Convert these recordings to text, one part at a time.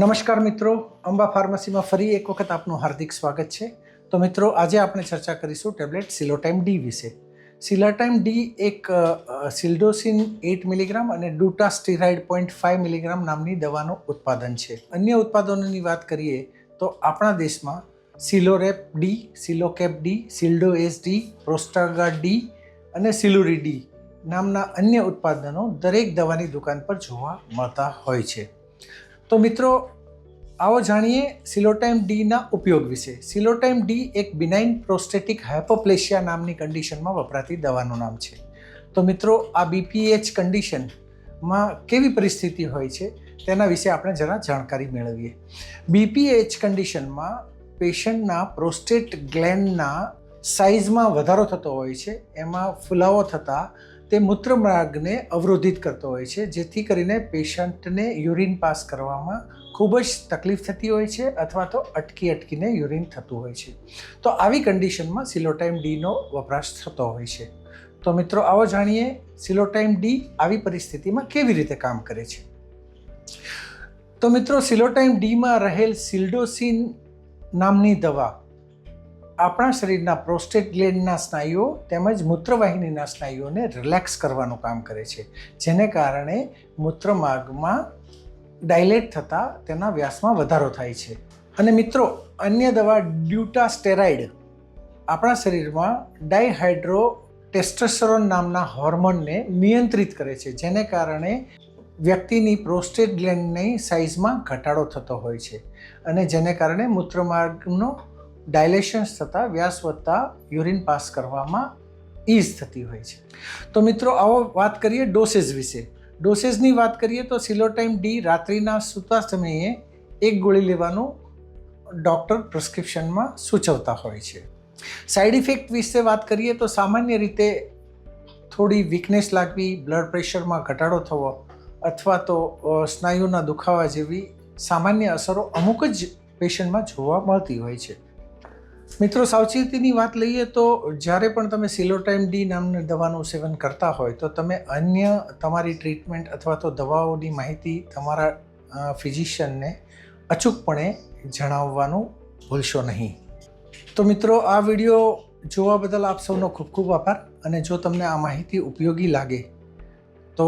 નમસ્કાર મિત્રો, અંબા ફાર્મસીમાં ફરી એક વખત આપનું હાર્દિક સ્વાગત છે. તો મિત્રો, આજે આપણે ચર્ચા કરીશું ટેબ્લેટ સિલોટાઇમ ડી વિશે. સિલોટાઇમ ડી એક સિલ્ડોસિન એટ મિલીગ્રામ અને dutasteride point five milligram નામની દવાનું ઉત્પાદન છે. અન્ય ઉત્પાદનોની વાત કરીએ તો આપણા દેશમાં સિલોરેપ ડી, સિલોકેપ ડી, સિલ્ડો એસ ડી, પ્રોસ્ટાગા ડી અને સિલુરી ડી નામના અન્ય ઉત્પાદનો દરેક દવાની દુકાન પર જોવા મળતા હોય છે. તો મિત્રો, આવો જાણીએ સિલોટાઇમ ડીના ઉપયોગ વિશે. સિલોટાઇમ ડી એક બિનાઇન પ્રોસ્ટેટિક હાઇપોપ્લેશિયા નામની કન્ડિશનમાં વપરાતી દવાનું નામ છે. તો મિત્રો, આ બીપીએચ કન્ડિશનમાં કેવી પરિસ્થિતિ હોય છે, તેના વિશે આપણે જરા જાણકારી મેળવીએ. બીપીએચ કન્ડિશનમાં પેશન્ટના પ્રોસ્ટેટ ગ્લેન્ડના સાઇઝમાં વધારો થતો હોય છે, એમાં ફુલાવો થતાં તે મૂત્રમાર્ગને અવરોધિત કરતો હોય છે, જેથી કરીને પેશન્ટને યુરિન પાસ કરવામાં ખૂબ જ તકલીફ થતી હોય છે અથવા તો અટકી અટકીને યુરિન થતું હોય છે. તો આવી કન્ડિશનમાં સિલોટાઇમ ડીનો વપરાશ થતો હોય છે. તો મિત્રો, આવો જાણીએ સિલોટાઇમ ડી આવી પરિસ્થિતિમાં કેવી રીતે કામ કરે છે. તો મિત્રો, સિલોટાઇમ ડીમાં રહેલ સિલ્ડોસિન નામની દવા આપણા શરીરના પ્રોસ્ટેટ ગ્લેન્ડના સ્નાયુઓ તેમજ મૂત્રવાહિનીના સ્નાયુઓને રિલેક્સ કરવાનું કામ કરે છે. જેને કારણે મૂત્રમાર્ગમાં ડાયલેટ થતાં તેના વ્યાસમાં વધારો થાય છે. અને મિત્રો, અન્ય દવા ડ્યુટા સ્ટેરાઇડ આપણા શરીરમાં ડાયહાઇડ્રો ટેસ્ટોસ્ટેરોન નામના હોર્મોનને નિયંત્રિત કરે છે, જેને કારણે વ્યક્તિની પ્રોસ્ટેટ ગ્લેન્ડની સાઇઝમાં ઘટાડો થતો હોય છે. અને જેને કારણે મૂત્રમાર્ગનો ડાયલેશન્સ થતાં વ્યાસ વધતા યુરિન પાસ કરવામાં ઇઝ થતી હોય છે. તો મિત્રો, આવો વાત કરીએ ડોસેસ વિશે. ડોસેસની વાત કરીએ તો સિલોટાઈમ ડી રાત્રિના સૂતા સમયે એક ગોળી લેવાનું ડૉક્ટર પ્રિસ્ક્રિપ્શનમાં સૂચવતા હોય છે. સાઇડ ઇફેક્ટ વિશે વાત કરીએ તો સામાન્ય રીતે થોડી વીકનેસ લાગવી, બ્લડ પ્રેશરમાં ઘટાડો થવો અથવા તો સ્નાયુના દુખાવા જેવી સામાન્ય અસરો અમુક જ પેશન્ટમાં જોવા મળતી હોય છે. મિત્રો, સાવચેતીની વાત લઈએ તો જ્યારે પણ તમે સિલોટાઇમ ડી નામની દવાનું સેવન કરતા હોય, તો તમે અન્ય તમારી ટ્રીટમેન્ટ અથવા તો દવાઓની માહિતી તમારા ફિઝિશિયનને અચૂકપણે જણાવવાનું ભૂલશો નહીં. તો મિત્રો, આ વીડિયો જોવા બદલ આપ સૌનો ખૂબ ખૂબ આભાર અને જો તમને આ માહિતી ઉપયોગી લાગે, તો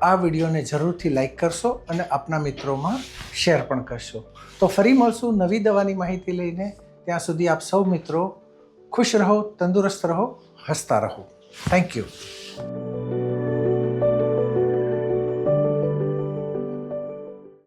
આ વિડીયોને જરૂરથી લાઈક કરશો અને આપના મિત્રોમાં શેર પણ કરશો. તો ફરી મળશું નવી દવાની માહિતી લઈને. ત્યાં સુધી આપ સૌ મિત્રો ખુશ રહો તંદુરસ્ત રહો હસતા રહો. Thank you